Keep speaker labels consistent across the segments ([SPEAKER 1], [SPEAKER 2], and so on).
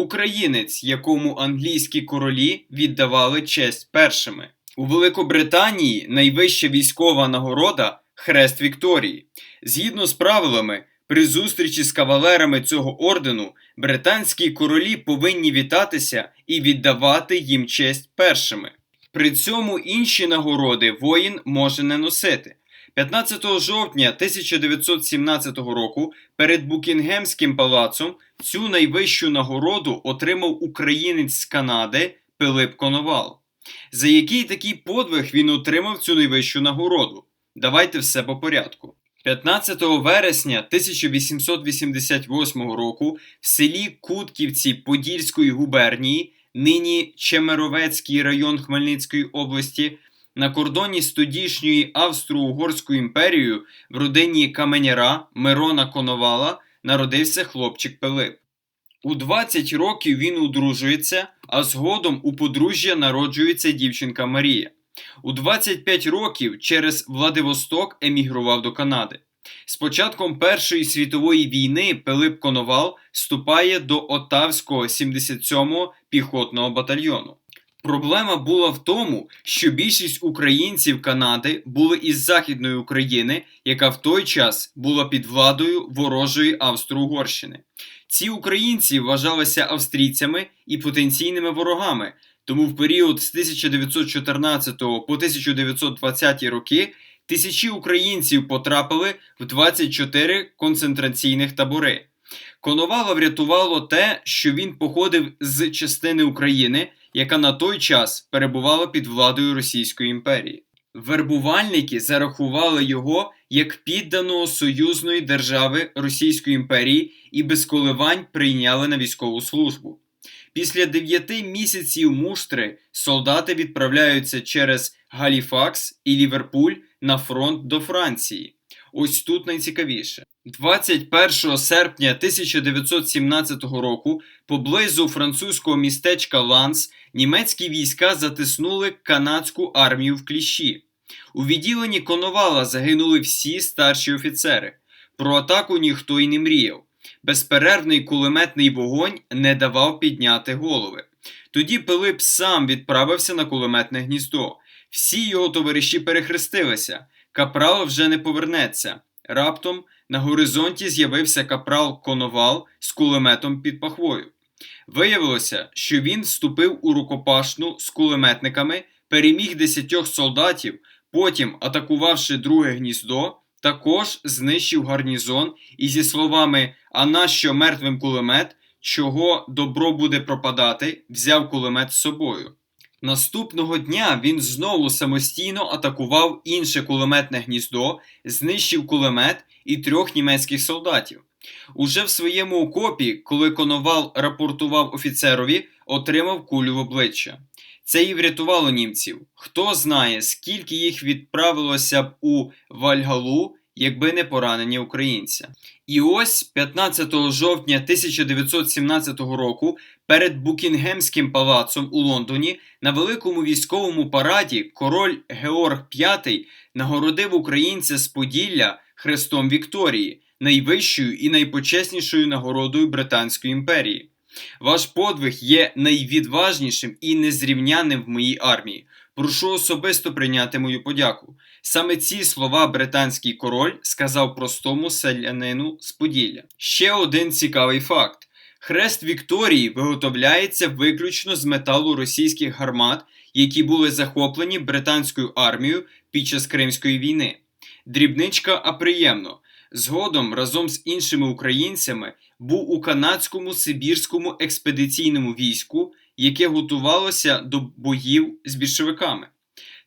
[SPEAKER 1] Українець, якому англійські королі віддавали честь першими. У Великобританії найвища військова нагорода Хрест Вікторії. Згідно з правилами, при зустрічі з кавалерами цього ордену британські королі повинні вітатися і віддавати їм честь першими. При цьому інші нагороди воїн може не носити. 15 жовтня 1917 року перед Букінгемським палацом цю найвищу нагороду отримав українець з Канади Пилип Коновал. За який такий подвиг він отримав цю найвищу нагороду? Давайте все по порядку. 15 вересня 1888 року в селі Кутківці Подільської губернії, нині Чемеровецький район Хмельницької області, на кордоні з тодішньою Австро-Угорською імперією в родині каменяра Мирона Коновала народився хлопчик Пилип. У 20 років він одружується, а згодом у подружжя народжується дівчинка Марія. У 25 років через Владивосток емігрував до Канади. З початком Першої світової війни Пилип Коновал вступає до Отавського 77-го піхотного батальйону. Проблема була в тому, що більшість українців Канади були із Західної України, яка в той час була під владою ворожої Австро-Угорщини. Ці українці вважалися австрійцями і потенційними ворогами, тому в період з 1914 по 1920 роки тисячі українців потрапили в 24 концентраційних табори. Коновала врятувало те, що він походив з частини України, яка на той час перебувала під владою Російської імперії. Вербувальники зарахували його як підданого союзної держави Російської імперії і без коливань прийняли на військову службу. Після дев'яти місяців муштри солдати відправляються через Галіфакс і Ліверпуль на фронт до Франції. Ось тут найцікавіше. 21 серпня 1917 року поблизу французького містечка Ланс німецькі війська затиснули канадську армію в кліщі. У відділенні Коновала загинули всі старші офіцери. Про атаку ніхто й не мріяв. Безперервний кулеметний вогонь не давав підняти голови. Тоді Пилип сам відправився на кулеметне гніздо. Всі його товариші перехрестилися. Капрал вже не повернеться. Раптом на горизонті з'явився капрал Коновал з кулеметом під пахвою. Виявилося, що він вступив у рукопашну з кулеметниками, переміг десятьох солдатів, потім, атакувавши друге гніздо, також знищив гарнізон і зі словами А нащо мертвим кулемет, чого добро буде пропадати, взяв кулемет з собою. Наступного дня він знову самостійно атакував інше кулеметне гніздо, знищив кулемет і трьох німецьких солдатів. Уже в своєму окопі, коли Коновал рапортував офіцерові, отримав кулю в обличчя. Це і врятувало німців. Хто знає, скільки їх відправилося б у Вальгалу, якби не поранення українця. І ось 15 жовтня 1917 року перед Букінгемським палацом у Лондоні на великому військовому параді король Георг V нагородив українця з Поділля хрестом Вікторії, найвищою і найпочеснішою нагородою Британської імперії. Ваш подвиг є найвідважнішим і незрівняним в моїй армії. Прошу особисто прийняти мою подяку. Саме ці слова британський король сказав простому селянину з Поділля. Ще один цікавий факт: хрест Вікторії виготовляється виключно з металу російських гармат, які були захоплені британською армією під час Кримської війни. Дрібничка, а приємно. Згодом разом з іншими українцями був у канадському Сибірському експедиційному війську, яке готувалося до боїв з більшовиками.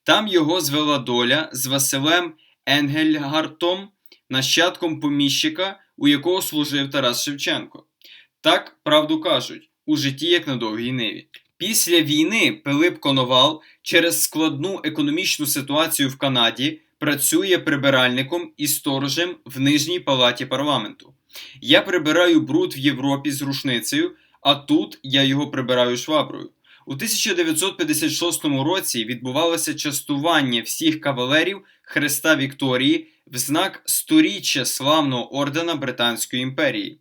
[SPEAKER 1] Там його звела доля з Василем Енгельгартом, нащадком поміщика, у якого служив Тарас Шевченко. Так, правду кажуть, у житті як на довгій ниві. Після війни Пилип Коновал через складну економічну ситуацію в Канаді працює прибиральником і сторожем в нижній палаті парламенту. Я прибираю бруд в Європі з рушницею, а тут я його прибираю шваброю. У 1956 році відбувалося частування всіх кавалерів Хреста Вікторії в знак сторіччя славного ордена Британської імперії.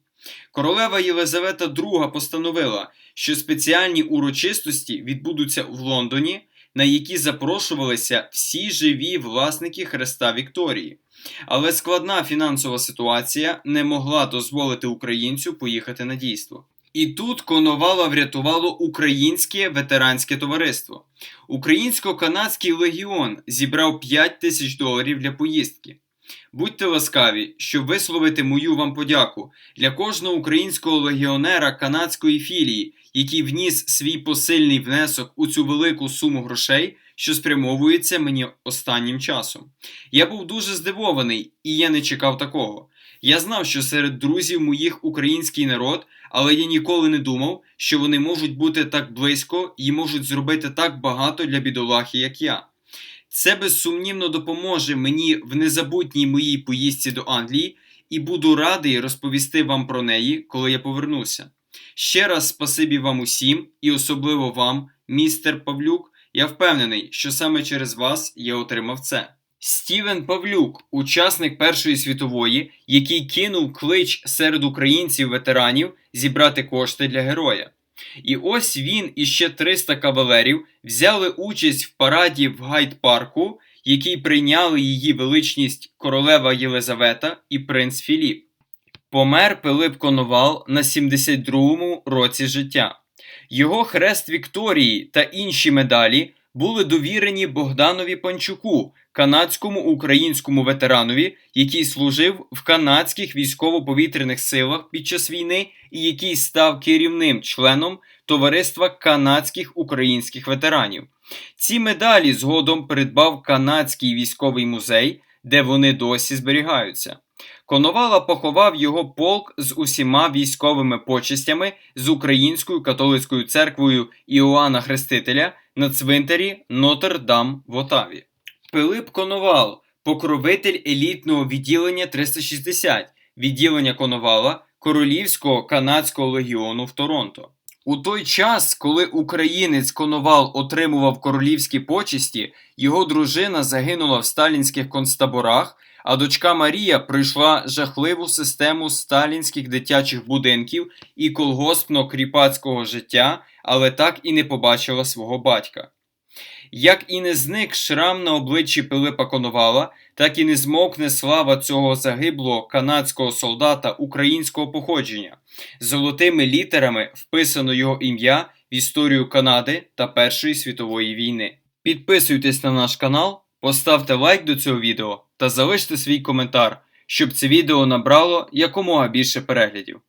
[SPEAKER 1] Королева Єлизавета II постановила, що спеціальні урочистості відбудуться в Лондоні, на які запрошувалися всі живі власники хреста Вікторії. Але складна фінансова ситуація не могла дозволити українцю поїхати на дійство. І тут Коновала врятувало Українське ветеранське товариство. Українсько-канадський легіон зібрав 5 тисяч доларів для поїздки. Будьте ласкаві, щоб висловити мою вам подяку для кожного українського легіонера канадської філії, який вніс свій посильний внесок у цю велику суму грошей, що спрямовується мені останнім часом. Я був дуже здивований, і я не чекав такого. Я знав, що серед друзів моїх український народ, але я ніколи не думав, що вони можуть бути так близько і можуть зробити так багато для бідолахи, як я. Це безсумнівно допоможе мені в незабутній моїй поїздці до Англії, і буду радий розповісти вам про неї, коли я повернуся. Ще раз спасибі вам усім, і особливо вам, містер Павлюк. Я впевнений, що саме через вас я отримав це. Стівен Павлюк, учасник Першої світової, який кинув клич серед українців-ветеранів зібрати кошти для героя. І ось він і ще 300 кавалерів взяли участь в параді в Гайд-парку, який прийняли її величність королева Єлизавета і принц Філіп. Помер Пилип Коновал на 72-му році життя. Його хрест Вікторії та інші медалі були довірені Богданові Панчуку, канадському українському ветеранові, який служив в канадських військово-повітряних силах під час війни і який став керівним членом Товариства канадських українських ветеранів. Ці медалі згодом придбав Канадський військовий музей, де вони досі зберігаються. Коновала поховав його полк з усіма військовими почестями з Українською католицькою церквою Іоанна Хрестителя на цвинтарі Нотр-Дам в Отаві. Пилип Коновал, покровитель елітного відділення 360, відділення Коновала Королівського канадського легіону в Торонто. У той час, коли українець Коновал отримував королівські почесті, його дружина загинула в сталінських концтаборах, а дочка Марія пройшла жахливу систему сталінських дитячих будинків і колгоспно-кріпацького життя, але так і не побачила свого батька. Як і не зник шрам на обличчі Пилипа Коновала, так і не змовкне слава цього загиблого канадського солдата українського походження. Золотими літерами вписано його ім'я в історію Канади та Першої світової війни. Підписуйтесь на наш канал, поставте лайк до цього відео та залиште свій коментар, щоб це відео набрало якомога більше переглядів.